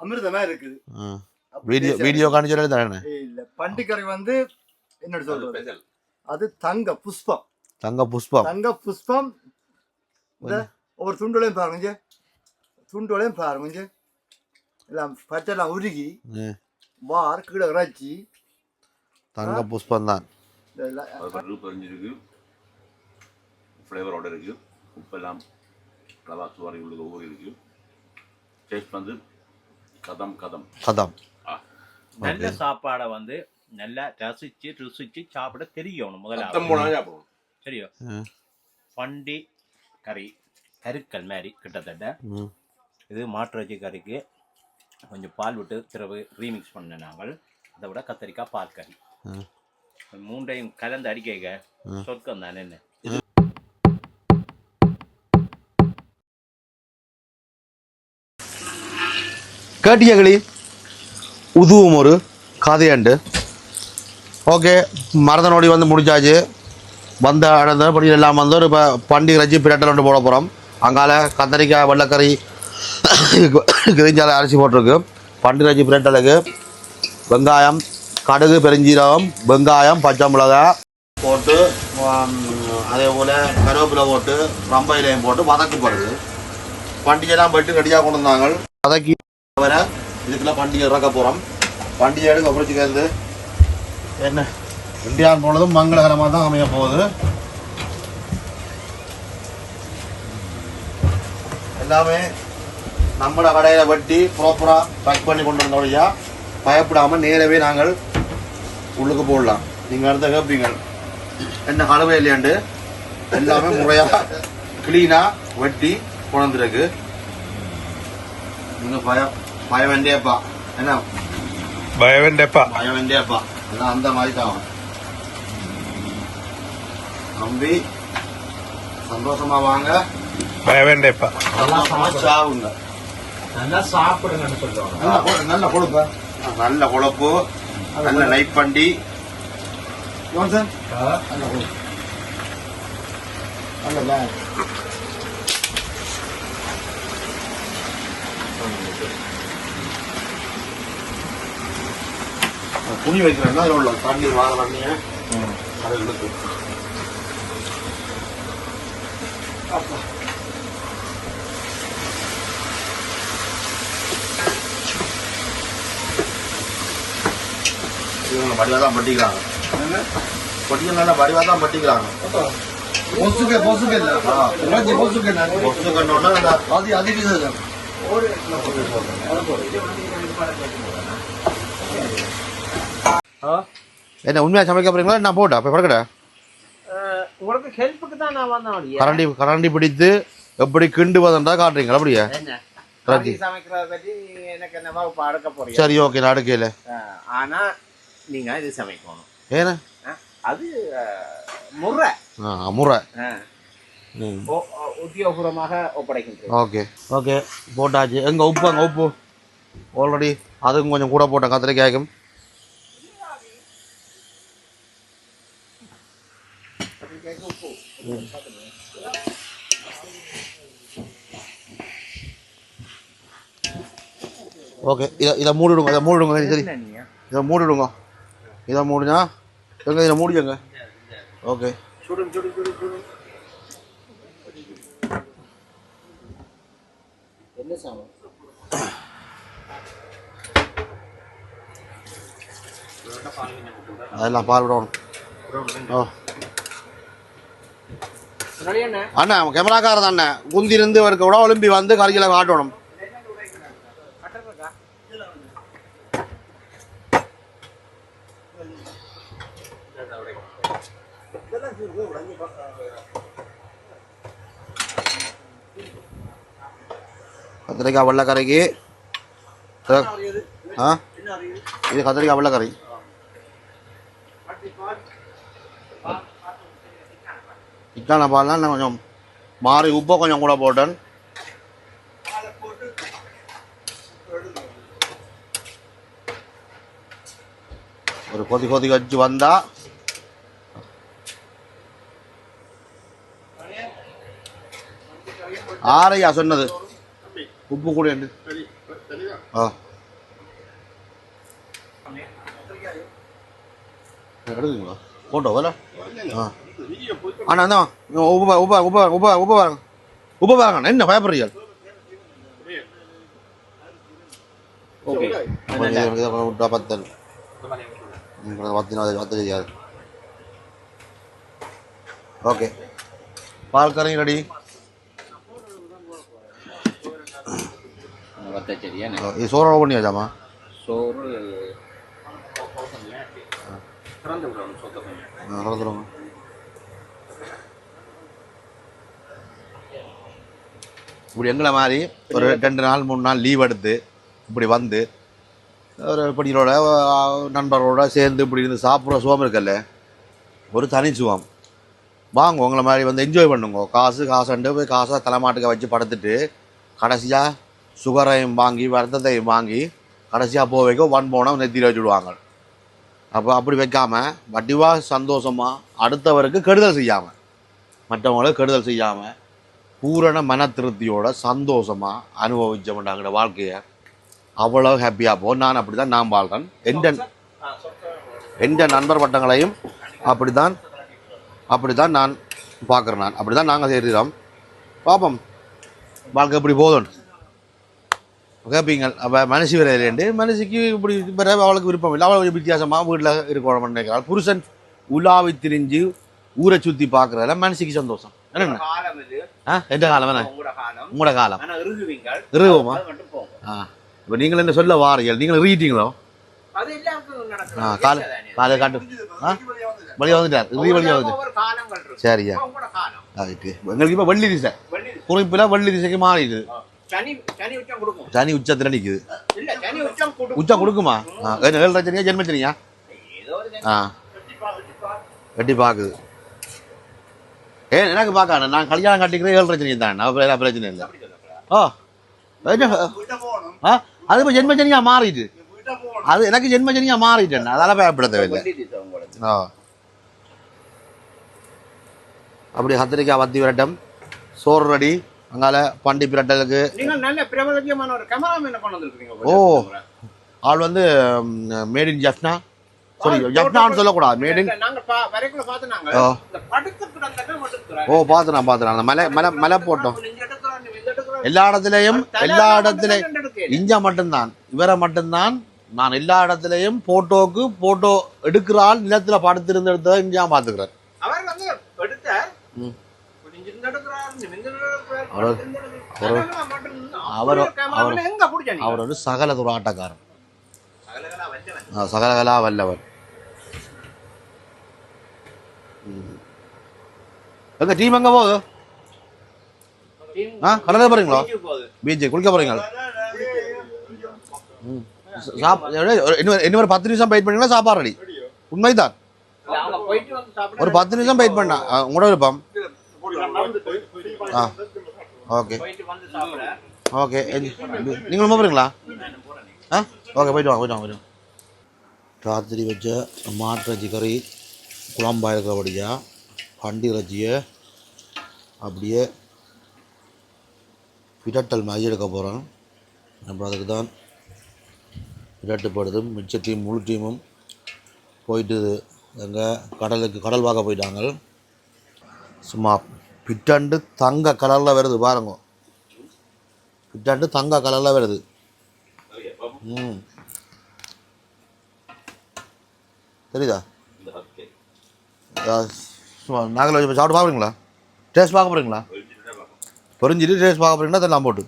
அமிர்தமா இருக்குது. Video video காணிச்சு தானே. இல்ல. பண்டிகரை வந்து என்னோட சொல்றது? அது தங்க புஷ்பம். தங்க புஷ்பம். தங்க புஷ்பம். இந்த ஒவ்வொரு துண்டுகளையும் பாருங்க இங்க. துண்டுகளையும் பாருங்க. எல்லாம் பச்சைலாம் உருகி. வார் கீழே இறைச்சி. தங்க புஷ்பம் தான் பதிஞ்சிருக்கு ஃப்ளேவரோட இருக்கு. உப்பெல்லாம் அளவா சுவாரி உள்ள ஊறி இருக்கு. டேஸ்ட் வந்து கதம் கதம். கதம். நல்ல சாப்பாடை வந்து நல்லா ரசிச்சு ருசிச்சு சாப்பிட தெரியணும் முதல்ல. தெரியும். பண்டி கறி கருக்கல் மாதிரி கிட்டத்தட்ட. இது மாட்டுறச்சி கறிக்கு கொஞ்சம் பால் விட்டு திரவு ரீமிக்ஸ் பண்ண நாங்கள். அதை விட கத்தரிக்காய் பால் கறி. ம். மூண்டையும் கலந்து அடிக்க. சொர்க்கம் தானே என்ன? கேட்டியகளி உதுவும் ஒரு கதையாண்டு. ஓகே மரதனோடி வந்து முடிச்சாச்சு. வந்த அடந்த படி எல்லாம் வந்து ஒரு இப்போ பண்டிகை ரச்சி பிரட்டல் ஒன்று போட போகிறோம் அங்கால கத்தரிக்காய் வெள்ளைக்கறி கிரிஞ்சால அரிசி போட்டிருக்கு. பண்டிகை ரச்சி பிரட்டலுக்கு வெங்காயம் கடுகு பெருஞ்சீரகம் வெங்காயம் பச்சை மிளகாய் போட்டு அதே போல் கருவேப்பிலை போட்டு ரம்ப இலையும் போட்டு வதக்கப்படுது. பண்டிகைலாம் போயிட்டு ரெடியாக கொண்டு வந்தாங்க. வதக்கி வர இதுக்குள்ள பண்டிகை இறக்க போகிறோம் பண்டிகை எடுக்க பிடிச்சிக்கிறது என்ன? இந்தியா போனதும் மங்களகரமாக தான் அமைய போகுது. எல்லாமே நம்மளோட கடையில் வெட்டி ப்ராப்பராக பேக் பண்ணி கொண்டு வந்தோடையா பயப்படாமல் நேரவே நாங்கள் உள்ளுக்கு போடலாம். நீங்கள் அடுத்த கேட்பீங்க. என்ன கலவை இல்லையாண்டு? எல்லாமே முறையாக க்ளீனாக வெட்டி கொண்டுருக்கு நீங்கள் பயம் பய வேண்டியப்பா என்ன பயவேண்டப்பா பய வேண்டியப்பா எல்லாம் அந்த மாதிரி தான் நம்பி சந்தோஷமா வாங்க பயவேண்டப்பா சந்தோஷமா சாவுங்க நல்லா சாப்பிடுங்கன்னு சொல்லுவாங்க நல்ல கொழு- நல்ல கொழுப்பு நல்ல கொழுப்பு நல்ல லைட் பண்டி சார் நல்ல கொழுப்பு நல்ல துணி வைக்கிறேன்னா அதில் உள்ள தண்ணீர் வார தண்ணியை அதை இழுத்து இவங்க வடிவாக தான் பட்டிக்கிறாங்க. பொட்டிகள் நல்லா வடிவாக தான் பட்டிக்கிறாங்க. பொசுக்க பொசுக்க இல்ல. பொசுக்க அது அதிக இது. என்ன உண்மையாக சமைக்க போறீங்களா? நான் போட்டா? இப்போ பறக்கடா உங்களுக்கு ஹெல்ப்புக்கு தான் நான் வந்தேன் கரண்டி கரண்டி பிடித்து எப்படி கிண்டுவதுன்றா காட்டுறீங்களா அப்படியா? கரண்டி சமைக்கிறத பற்றி எனக்கு என்ன வகுப்பு அடுக்க போறீங்க. சரி ஓகே நான் அடுக்கையில் ஆனா நீங்க இது சமைக்கணும். ஏன்னா அது முறை. ஆ முறை. உத்தியோகபூர்வமாக ஒப்படைக்கின்றது ஓகே ஓகே போட்டாச்சு. எங்க உப்பு அங்கே உப்பு. ஆல்ரெடி அதுக்கும் கொஞ்சம் கூட போட்டேன் கத்திரிக்காய்க்கும். ஓகே இதை இதை மூடிடுங்க இதை மூடிடுங்க சரி இதை மூடிடுங்க. இதை மூடினா எங்க இதை மூடிடுங்க ஓகே. என்ன அதெல்லாம் பால் விடணும். ஓ. அண்ணா கேமராக்காரர் அண்ணன் குந்திருந்து இருக்க விட ஒலிம்பி வந்து கரிகளை காட்டணும். கத்திரிக்காய் வெள்ளைக்கரைக்கு ஆ? இது கத்திரிக்காய் வெள்ளைக்கரை இத்தான பால் நான் கொஞ்சம் மாறி உப்பை கொஞ்சம் கூட போட்டேன். ஒரு கொதி கொதி வச்சு வந்தால் ஆரையா சொன்னது. உப்பு கூட ஆ. எடுக்குங்களா போட்டோ வரல ஆ. அண்ணா அண்ணா உப உப உப உப உப வாங்க உப வாங்க என்ன பயப்படுறீங்க? ஓகே. பத்து பத்து நாள் பத்து தெரியாது. ஓகே. பால் கறி ரெடி. இது பண்ணியாச்சாமா சோறு திறந்து விடணும் சொத்த கொஞ்சம் கலந்துருவாங்க இப்படி எங்களை மாதிரி ஒரு ரெண்டு நாள் மூணு நாள் லீவ் எடுத்து இப்படி வந்து ஒரு படிகளோட நண்பரோட சேர்ந்து இப்படி இருந்து சாப்பிட்ற சுகம் இருக்கல்ல? ஒரு தனிச்சுவம் வாங்க உங்களை மாதிரி வந்து என்ஜாய் பண்ணுங்க. காசு காசுண்டு போய் காசை தலைமாட்டுக்க வச்சு படுத்துட்டு கடைசியாக சுகரையும் வாங்கி வருத்தத்தையும் வாங்கி கடைசியாக போக வைக்க ஒன் போனம் நெத்தியில் வச்சுடுவாங்க அப்போ அப்படி வைக்காம வடிவாக சந்தோஷமாக அடுத்தவருக்கு கெடுதல் செய்யாமல் மற்றவங்களுக்கு கெடுதல் செய்யாமல் பூரண மன திருப்தியோட சந்தோஷமாக அனுபவிச்சோம்டாங்கிற வாழ்க்கையை அவ்வளோ ஹாப்பியாக போ நான் அப்படி தான் நான் வாழ்கிறேன் எந்த எந்த நண்பர் வட்டங்களையும் அப்படி தான் அப்படி தான் நான் பார்க்குறேன் நான் அப்படி தான் நாங்கள் செய்கிறோம் பார்ப்போம் வாழ்க்கை எப்படி போதும் கேட்பீங்க அப்போ மனசு வரையிலேண்டு மனசுக்கு இப்படி பிற அவளுக்கு விருப்பம் இல்லை. அவள் கொஞ்சம் வித்தியாசமாக வீட்டில் இருக்கணும்னு நினைக்கிறாள். புருஷன் உலாவி திரிஞ்சு ஊரை சுற்றி பார்க்குறதுல மனசுக்கு சந்தோஷம். இது. ஆ எந்த காலம் என்ன? உங்களோட காலம். போங்க. ஆ. இப்போ நீங்கள் என்ன சொல்ல வாரீர்கள் நீங்கள் ரீட்டீங்களோ? ஆ கால. காலை காட்டு. ஆ? வழியாக வந்துட்டார் இறுதி வழியாக வந்து சரியா. எங்களுக்கு இப்போ வெள்ளி திசை. குறிப்பில் வெள்ளி திசைக்கு மாறிடுது. சனி உச்சத்தில் சனி உச்சம் கொடுக்கும். ஏழு ரச்சனியா ஜென்மச்சனியா. ஆ. வெட்டி பார்க்குது ஏ எனக்கு பார்க்கான நான் கல்யாணம் கட்டிக்கிறேன் ஏழு பிரச்சனை தான். நான் பிரச்சனை இல்லை. ஓ ஆ அது இப்போ ஜென்மஜனியா மாறிட்டு. அது எனக்கு ஜென்மஜனியா மாறிட்டேன் அதெல்லாம் பயப்பட தேவையில்லை ஆ அப்படி கத்திரிக்காய் வத்தி விரட்டம். சோறு ரெடி. அங்கால பண்டி பிரட்டலுக்கு ஓ. ஆள் வந்து மேட் இன் ஜப்னா சாரி ஜப்னான்னு சொல்லக்கூடாது மேட் இன் ஓ. இந்த படுக்க கிடந்ததை மட்டும் தராங்க. ஓ பார்த்து நான் பார்த்து நான் மலை மலை மலை போட்டோம். எல்லா இடத்துலையும் எல்லா தலை இடத்துலையும். இஞ்சா மட்டும்தான் இவரை மட்டும்தான் நான் எல்லா இடத்துலையும் போட்டோக்கு போட்டோ எடுக்கிற ஆள் நிலத்துல படுத்திருந்த இடத்துல இஞ்சா பார்த்துக்கிறேன் அவர் வந்து எடுத்தார் அவர்-. அவர்- அவர்-? அவர் வந்து சகல துராட்டக்காரன் சகலகலா வல்லவர். எங்க டீம் எங்க போகுது ஆ கடலை போறீங்களா. பீச்சு குளிக்க போறீங்களா ஒரு- இன்னும் ஒரு பத்து நிமிஷம் வெயிட் பண்ணீங்கன்னா சாப்பாடு ரெடி உண்மைதான் ஒரு பத்து நிமிஷம் வெயிட் பண்ணா உங்களோட விருப்பம் ஆ. ஓகே. ஓகே. நீங்களும் போகிறீங்களா? ஆ? ஓகே போயிட்டு வாங்க போயிட்டு வாங்க போயிட்டு ராத்திரி வச்ச மாட்டிறச்சி கறி குழம்பா இருக்கிறபடியா பண்டி இறைச்சியை அப்படியே பிரட்டல் மாதிரி எடுக்க போகிறோம் அப்புறம் அதுக்கு தான் பிரட்டுப்படுது மிச்ச டீம் முழு டீமும் போயிட்டு எங்கே கடலுக்கு கடல் பார்க்க போயிட்டாங்க. சும்மா பிட்டண்டு தங்க கலரில் வருது பாருங்க. பிட்டாண்டு தங்க கலரில் வருது. ம். தெரியுதா? இந்த ஹஸ்கே நாங்கள் சாப்பிட்டு பார்க்குறீங்களா? டேஸ்ட் பார்க்க போகிறீங்களா பொறிஞ்சிட்டு டேஸ்ட் பார்க்க போகிறீங்களா அதெல்லாம் போட்டு.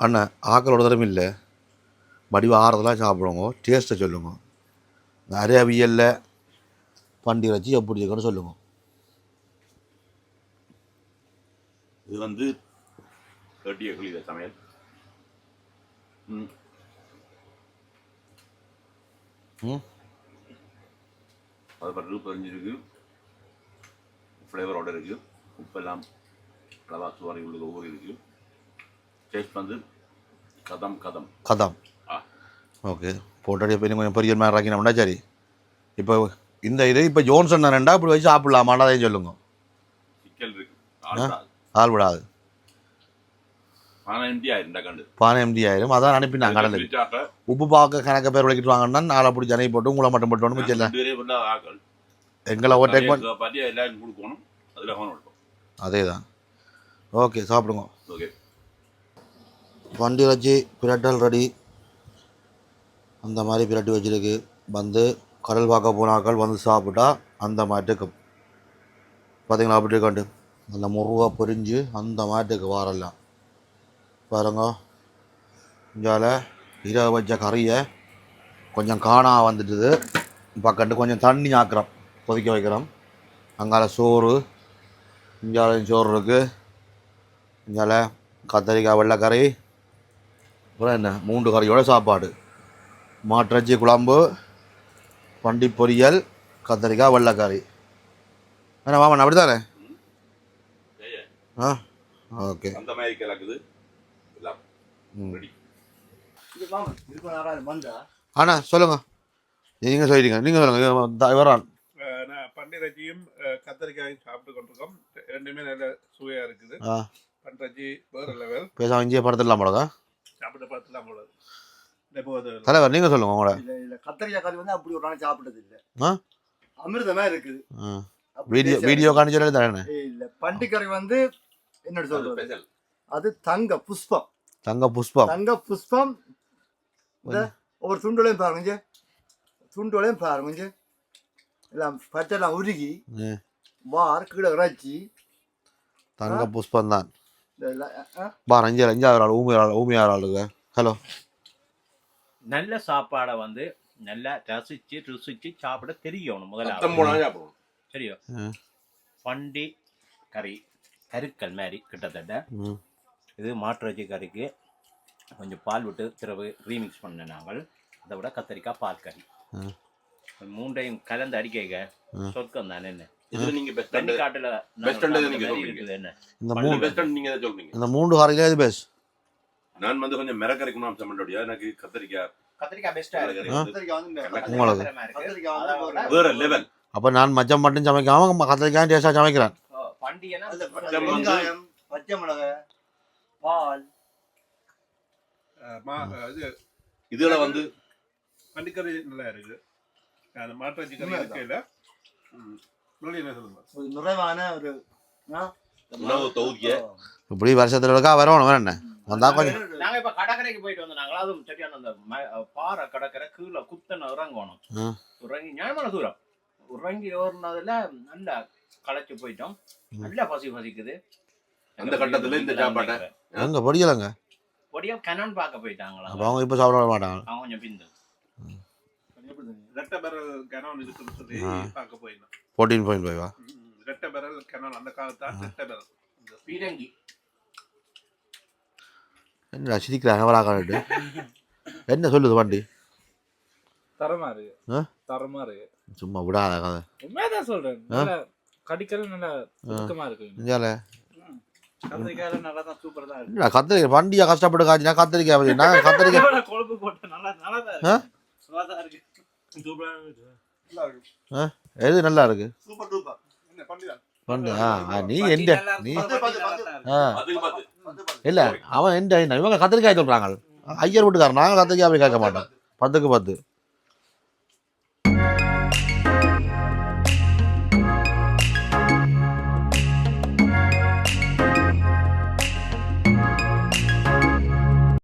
அண்ணன் ஆக்களோட தரம் இல்லை. வடிவ ஆறதெல்லாம் சாப்பிடுவோங்க. டேஸ்ட்டை சொல்லுங்க. இந்த அரையவியலில் பண்டி வச்சு எப்படி இருக்குன்னு சொல்லுங்க. இது வந்து கட்டிய குளித சமையல். அது பிறகு பொரிஞ்சிருக்கு. ஃப்ளேவரோட இருக்குது உப்பெல்லாம் ரவா சுவாரி உள்ளது ஊறி இருக்கு. டேஸ்ட் வந்து கதம் கதம். கதம். ஓகே போட்டாடி இப்போ கொஞ்சம் பெரிய மாதிரி ஆக்கினோம்னா சரி. இப்போ இந்த இது இப்போ ஜோன்சன் ரெண்டா இப்படி வச்சு சாப்பிடலாமான்னு அதையும் சொல்லுங்க. ஆள் விடாது. பானை எம்டி ஆயிரும். அதான் அனுப்பினாங்க கடலுக்கு உப்பு பார்க்க கணக்க பேர் விளக்கிட்டு வாங்கன்னா நாளை பிடிச்சி அணை போட்டு உங்களை மட்டும் போட்டு ஆக்கள். எங்களை ஓவர்டேக் பண்ணி அதே தான் ஓகே சாப்பிடுங்க. ஓகே. வண்டி வச்சு பிரட்டல் ரெடி. அந்த மாதிரி பிரட்டி வச்சிருக்கு. வந்து கடல் பார்க்க போனாக்கள் வந்து சாப்பிட்டா அந்த மாட்டுக்கு. பார்த்தீங்களா அப்படி இருக்காண்டு நல்லா முருகா பொரிஞ்சு அந்த மாட்டுக்கு வாரெல்லாம். பாருங்க. இங்கால இரவு வச்ச கறியை கொஞ்சம் காணா வந்துட்டுது. பக்கத்து கொஞ்சம் தண்ணி ஆக்குறோம். கொதிக்க வைக்கிறோம். அங்கால சோறு. இஞ்சாலையும் சோறு இருக்குது இஞ்சால கத்தரிக்காய் வெள்ளைக்கறி. அப்புறம் என்ன? மூன்று கறியோட சாப்பாடு. மாட்டிறச்சி குழம்பு பண்டி பொரியல் கத்தரிக்காய் வெள்ளைக்கறி என்ன மாமன் அப்படி தானே ஆ ஓகே. அந்த மாதிரி வந்தா அண்ணா சொல்லுங்கள் நீங்கள் சொல்லிடுங்க நீங்கள் சொல்லுங்கள் வரான் அஹ் கத்தரிக்காயும் சாப்பிட்டு கொண்டிருக்கோம். ரெண்டுமே நல்ல சுவையா இருக்குது. ஆ. பன்னிரச்சி வேற லெவல் பேசாம இஞ்சியை படத்திடலாம் போலக்கா? சாப்பிட்டு பார்த்துலாம் போல. இப்போது தலைவர் நீங்கள் சொல்லுங்கள் உங்களோட. இல்ல இல்ல கத்திரிக்காய் கறி வந்து அப்படி ஒரு நாள் சாப்பிட்டது இல்ல? அமிர்தமா இருக்குது. வீடியோ வீடியோ காணிச்சு தானே ஏய், இல்ல பண்டிக்கறி வந்து என்னோட சொல்றது? அது தங்க புஷ்பம். தங்க புஷ்பம். தங்க புஷ்பம் இந்த ஒவ்வொரு துண்டுலையும் பாருங்க. துண்டுலையும் பாருங்க. எல்லாம் பச்சைலாம் உருகி. வார் கீழே இறைச்சி. தங்க புஷ்பம் தான் பாரு அஞ்சு அஞ்சாவது ஆள்? ஊமையார் ஊமையார் ஆளுங்க ஹலோ. நல்ல சாப்பாடை வந்து நல்லா ரசிச்சு ருசிச்சு சாப்பிட தெரியணும் முதல்ல தெரியும். பண்டி கறி கருக்கல் மாதிரி கிட்டத்தட்ட. இது மாட்டிறைச்சி கறிக்கு கொஞ்சம் பால் விட்டு திரவு ரீமிக்ஸ் பண்ண நாங்கள். அதை விட கத்தரிக்காய் பால் கறி. ம். மூண்டையும் கலந்து அடிக்க. சொர்க்கம் தானே என்ன? இந்த மூணு மூணு பெஸ்ட் நீங்கள் எதை சொல்றீங்க? இந்த மூன்று கறியில இது பெஸ்ட் நான் வந்து கொஞ்சம் மிரக்கரைக்கணும் அம்சம் பண்ண எனக்கு கத்திரிக்காய் கத்திரிக்காய் பெஸ்டா மிளகறி இருக்கு. வந்து கத்திரிக்காய் வந்து மே- உங்களுக்கு. கத்திரிக்காய் வந்து ஒரு- வேற லெவல் அப்போ நான் மச்சம் மட்டும் சமைக்காம கத்திரிக்காய் டேஸ்ட்டாக சமைக்கிறேன். பண்டிகைனா வெங்காயம் பச்சை மிளகாய் பால். இது இதுல வந்து பண்டிக்கறி நல்லா இருக்கு. அந்த கறி. இருக்கையில நிறைவான ஒரு? உணவு தொகுதிய. இப்படி வருஷத்துல இருக்கா வரணும் வேற என்ன? கொஞ்சம் நாங்க இப்ப கடற்கரைக்கு போயிட்டு வந்தோம். நாங்களா அதுவும் சரியான அந்த பாறை கடற்கரை கீழே குத்தன இறங்கணும். இறங்கி நியாயமான தூரம். இறங்கி ஏறினதுல நல்லா களைச்சு போயிட்டோம். நல்லா பசி பசிக்குது. அந்த கட்டத்துல இந்த சாப்பாட்டை? எங்க பொடியலங்க. பொடியா கனன் பார்க்க போயிட்டாங்களா அவங்க இப்போ சாப்பிட மாட்டாங்க. அவங்க கொஞ்சம் பிந்து? ரெட்டை பெரல் கெனான் இருக்குன்னு சொல்லி. பார்க்க போயிருந்தோம். ஃபோர்டீன் பாயிண்ட் ஃபைவா ரெட்டை பெரல் கெனான் அந்த காலத்தான் ரெட்டை பெரல். இந்த பீரங்கி. என்ன சிரிக்கிறாங்க வராக்காட்டு என்ன சொல்லுது வண்டி? தரமா இருக்கு ஆ? தரமா இருக்கு சும்மா விடாத கதை. உண்மையாதான் சொல்றேன். நல்லா சுத்தமா இருக்கு. இஞ்சால கத்திரிக்காய் வண்டியை கஷ்டப்பட்டு காய்ச்சினா கத்திரிக்காய் நான் கத்திரிக்காய் கொழுப்பு போட்டு நல்லா? இருக்கு. சும்மா தான் இருக்கு. சூப்பரா இருக்கு நல்லா இருக்கு. எது நல்லா இருக்கு? Super duper. வண்டி ஆ ஆ, நீ எந்த நீ. ஆ. இல்ல அவன் எந்த இவங்க கத்திரிக்காய் சொல்றாங்க ஐயர் வீட்டுக்காரன் நாங்கள் கத்திரிக்காய் போய் கேட்க மாட்டோம். பத்துக்கு பத்து.